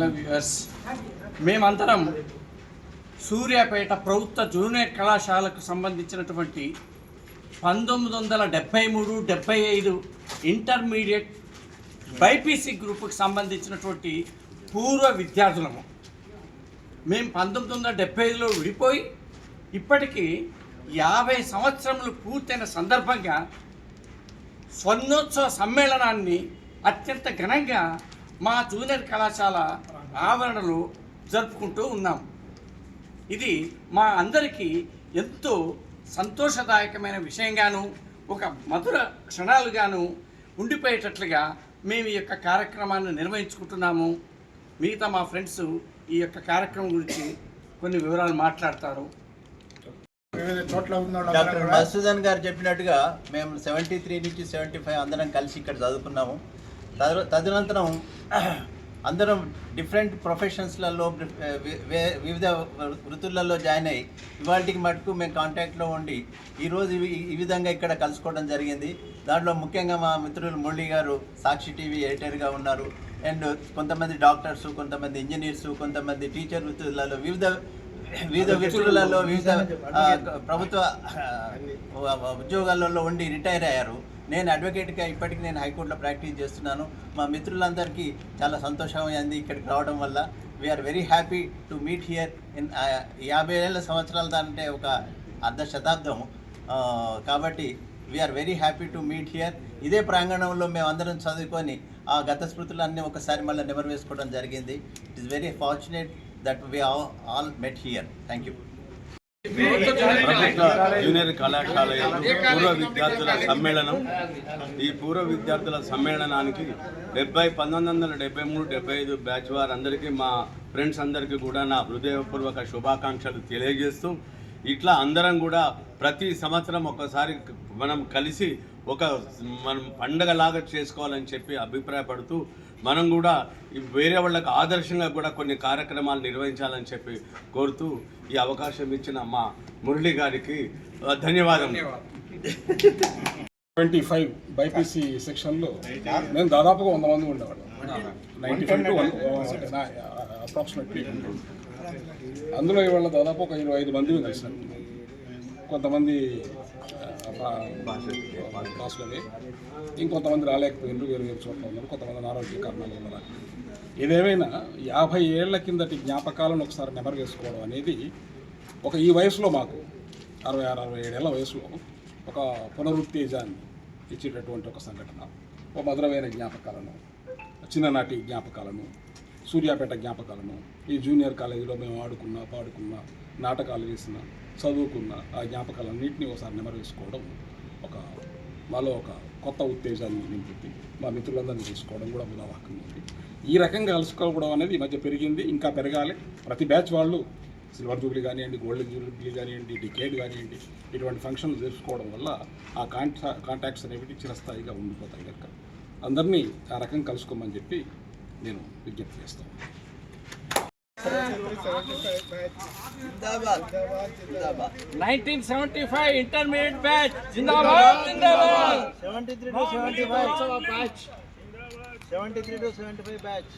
Hello viewers మేమందరం సూర్యాపేట ప్రభుత్వ junior కళాశాలకు సంబంధించినటువంటి పంతొమ్మిది వందల డెబ్భై మూడు డెబ్భై ఐదు ఇంటర్మీడియట్ బైపీసీ గ్రూపుకి సంబంధించినటువంటి పూర్వ విద్యార్థులము. మేము పంతొమ్మిది వందల డెబ్భై ఐదులో విడిపోయి ఇప్పటికీ యాభై సంవత్సరములు పూర్తయిన సందర్భంగా స్వర్ణోత్సవ సమ్మేళనాన్ని అత్యంత ఘనంగా మా జూనియర్ కళాశాల ఆవరణలో జరుపుకుంటూ ఉన్నాం. ఇది మా అందరికీ ఎంతో సంతోషదాయకమైన విషయంగాను ఒక మధుర క్షణాలుగాను ఉండిపోయేటట్లుగా మేము ఈ యొక్క కార్యక్రమాన్ని నిర్వహించుకుంటున్నాము. మిగతా మా ఫ్రెండ్స్ ఈ యొక్క కార్యక్రమం గురించి కొన్ని వివరాలు మాట్లాడతారు. డాక్టర్ మసూదన్ గారు చెప్పినట్టుగా మేము సెవెంటీ త్రీ నుంచి సెవెంటీ ఫైవ్ అందరం కలిసి ఇక్కడ చదువుకున్నాము. తదు తదనంతరం అందరం డిఫరెంట్ ప్రొఫెషన్స్లలో వివిధ వృత్తులలో జాయిన్ అయ్యి ఇవాళకి మటుకు మేము కాంటాక్ట్లో ఉండి ఈరోజు ఈ- ఈ విధంగా ఇక్కడ కలుసుకోవడం జరిగింది. దాంట్లో ముఖ్యంగా మా మిత్రులు మురళి గారు సాక్షి టీవీ ఎడిటర్గా ఉన్నారు. అండ్ కొంతమంది డాక్టర్స్ కొంతమంది ఇంజనీర్స్ కొంతమంది టీచర్ వృత్తులలో వివిధ వివిధ వృత్తులలో వివిధ ప్రభుత్వ ఉద్యోగాలలో ఉండి రిటైర్ అయ్యారు. నేను అడ్వకేట్గా ఇప్పటికి నేను హైకోర్టులో ప్రాక్టీస్ చేస్తున్నాను. మా మిత్రులందరికీ చాలా సంతోషం అయింది ఇక్కడికి రావడం వల్ల. We are very happy to meet here in యాభై ఏళ్ళ సంవత్సరాల అంటే ఒక అర్ధ శతాబ్దం. కాబట్టి we are very happy to meet here ఇదే ప్రాంగణంలో మేము అందరం చదువుకొని ఆ గత స్మృతులన్నీ ఒకసారి మళ్ళీ నెమరు వేసుకోవడం జరిగింది. It is very fortunate that we all met here thank you ప్రభుత్వ జూనియర్ కళాశాల పూర్వ విద్యార్థుల సమ్మేళనం. ఈ పూర్వ విద్యార్థుల సమ్మేళనానికి డెబ్బై పంతొమ్మిది వందల డెబ్బై మూడు డెబ్బై ఐదు బ్యాచ్ వారందరికీ మా ఫ్రెండ్స్ అందరికీ కూడా నా హృదయపూర్వక శుభాకాంక్షలు తెలియజేస్తూ ఇట్లా అందరం కూడా ప్రతి సంవత్సరం ఒకసారి మనం కలిసి ఒక మనం పండగలాగా చేసుకోవాలని చెప్పి అభిప్రాయపడుతూ మనం కూడా వేరే వాళ్ళకి ఆదర్శంగా కూడా కొన్ని కార్యక్రమాలు నిర్వహించాలని చెప్పి కోరుతూ ఈ అవకాశం ఇచ్చిన మా మురళి గారికి ధన్యవాదం ట్వంటీ ఫైవ్ బైపీసీ సెక్షన్లో మేము దాదాపుగా వంద మంది ఉండేవాళ్ళం. Ninety five to one approximately అందులో ఇవాళ దాదాపు ఒక ఇరవై ఐదు మంది కలిసినాం కొంతమంది క్లాసులవి ఇంకొంతమంది రాలేకపోయినారు వేరు వేరు చోట్ల ఉన్నారు కొంతమంది అనారోగ్య కారణాల వల్ల ఏదేమైనా యాభై ఏళ్ళ కిందటి జ్ఞాపకాలను ఒకసారి నెమరు వేసుకోవడం అనేది ఒక ఈ వయసులో మాకు అరవై ఆరు అరవై ఏడేళ్ళ వయసులో ఒక పునరుత్తేజాన్ని ఇచ్చేటటువంటి ఒక సంఘటన ఒక మధురమైన జ్ఞాపకాలను చిన్ననాటి జ్ఞాపకాలను సూర్యాపేట జ్ఞాపకాలను. ఈ జూనియర్ కాలేజీలో మేము ఆడుకున్న పాడుకున్న నాటకాలు వేసిన చదువుకున్న ఆ జ్ఞాపకాలన్నింటినీ ఒకసారి నెమరు వేసుకోవడం ఒక మాలో ఒక కొత్త ఉత్తేజాన్ని నింపుద్ది మా మిత్రులందరినీ తీసుకోవడం కూడా ఉదాహరణ ఉంది. ఈ రకంగా కలుసుకోవడం అనేది ఈ మధ్య పెరిగింది ఇంకా పెరగాలి. ప్రతి బ్యాచ్ వాళ్ళు సిల్వర్ జూబ్లీ కానివ్వండి గోల్డెన్ జూబ్లీ కానివ్వండి డికేడ్ కానివ్వండి ఇటువంటి ఫంక్షన్లు చేసుకోవడం వల్ల ఆ కాంటా కాంటాక్ట్స్ అనేవి చిరస్థాయిగా ఉండిపోతాయి కనుక. అందరినీ ఆ రకం కలుసుకోమని చెప్పి నేను విజ్ఞప్తి చేస్తాను. Nineteen seventy five intermediate batch. Zindabad. Zindabad seventy three to seventy five. Seventy three to seventy five batch.